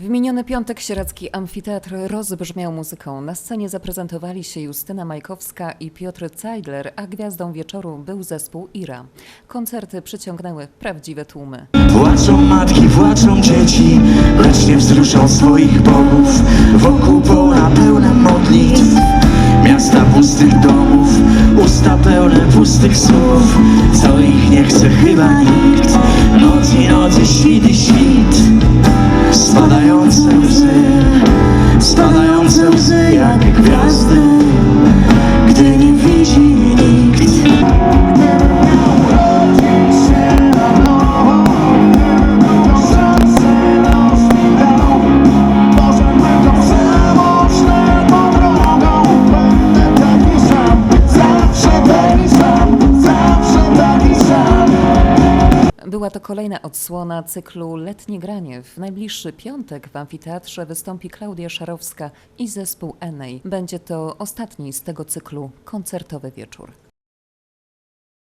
W miniony piątek sieradzki amfiteatr rozbrzmiał muzyką. Na scenie zaprezentowali się Justyna Majkowska i Piotr Zeidler, a gwiazdą wieczoru był zespół Ira. Koncerty przyciągnęły prawdziwe tłumy. Płaczą matki, płaczą dzieci, lecz nie wzruszą swoich bogów. Wokół pola pełne modlitw, miasta pustych domów, usta pełne pustych słów, co ich nie chce chyba nikt. Noc i nocy, świt i spadające łzy jak gwiazdy, Była to kolejna odsłona cyklu Letnie Granie. W najbliższy piątek w amfiteatrze wystąpi Klaudia Szarowska i zespół Enej. Będzie to ostatni z tego cyklu koncertowy wieczór.